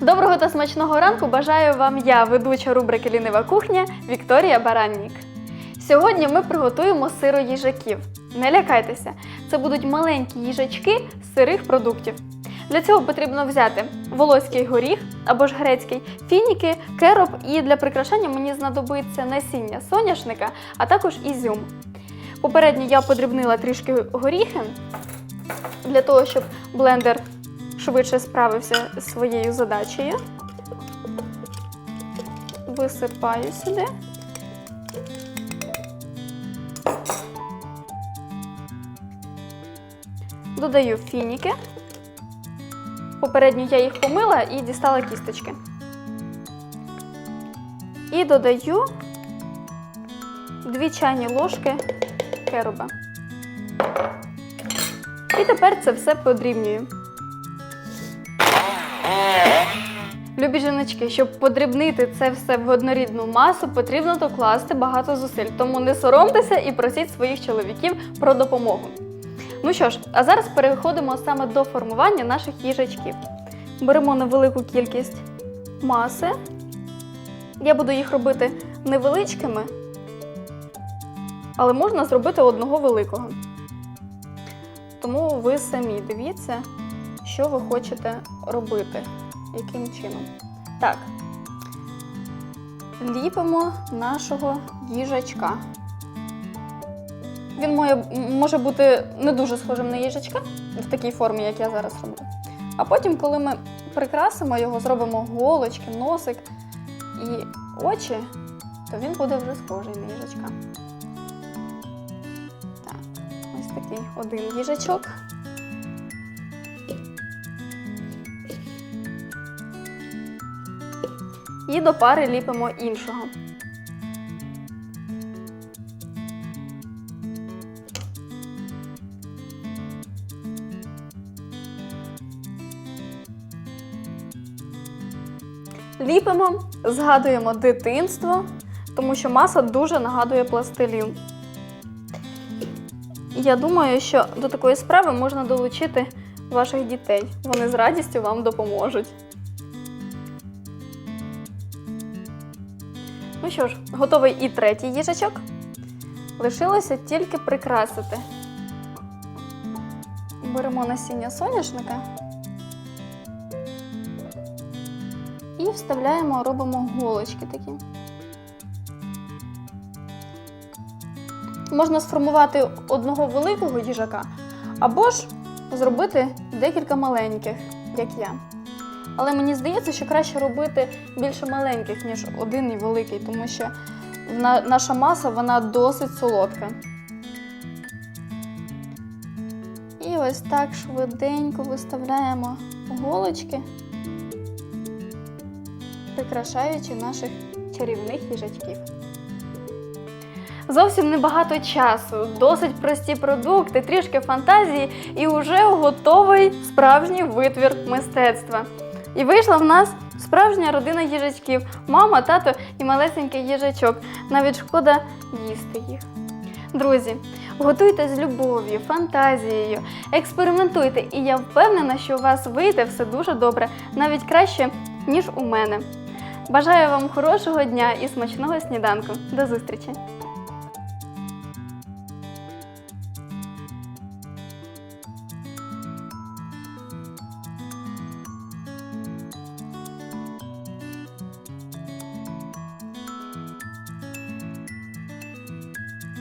Доброго та смачного ранку бажаю вам я, ведуча рубрики Лінива кухня Вікторія Бараннік. Сьогодні ми приготуємо сиро їжаків. Не лякайтеся, це будуть маленькі їжачки з сирих продуктів. Для цього потрібно взяти волоський горіх або ж грецький, фініки, кероп і для прикрашання мені знадобиться насіння соняшника, а також ізюм. Попередньо я подрібнила трішки горіхи для того, щоб блендер швидше справився з своєю задачею. Висипаю сюди. Додаю фініки. Попередньо я їх помила і дістала кісточки. І додаю 2 чайні ложки керуба. І тепер це все подрібнюю. Любі жіночки, щоб подрібнити це все в однорідну масу, потрібно докласти багато зусиль. Тому не соромтеся і просіть своїх чоловіків про допомогу. Ну що ж, а зараз переходимо саме до формування наших їжачків. Беремо невелику кількість маси. Я буду їх робити невеличкими, але можна зробити одного великого. Тому ви самі дивіться, що ви хочете робити, яким чином. Так, ліпимо нашого їжачка. Він моє, може бути не дуже схожим на їжачка в такій формі, як я зараз роблю. А потім, коли ми прикрасимо його, зробимо голочки, носик і очі, то він буде вже схожий на їжачка. Так, ось такий один їжачок. І до пари ліпимо іншого. Ліпимо, згадуємо дитинство, тому що маса дуже нагадує пластилін. Я думаю, що до такої справи можна долучити ваших дітей. Вони з радістю вам допоможуть. Ну що ж, готовий і третій їжачок. Лишилося тільки прикрасити. Беремо насіння соняшника. І вставляємо, робимо голочки такі. Можна сформувати одного великого їжака, або ж зробити декілька маленьких, як я. Але мені здається, що краще робити більше маленьких, ніж один і великий, тому що наша маса вона досить солодка. І ось так швиденько виставляємо голочки прикрашаючи наших чарівних їжачків. Зовсім небагато часу, досить прості продукти, трішки фантазії і вже готовий справжній витвір мистецтва. І вийшла в нас справжня родина їжачків, мама, тато і малесенький їжачок. Навіть шкода їсти їх. Друзі, готуйте з любов'ю, фантазією, експериментуйте, і я впевнена, що у вас вийде все дуже добре, навіть краще, ніж у мене. Бажаю вам хорошого дня і смачного сніданку. До зустрічі!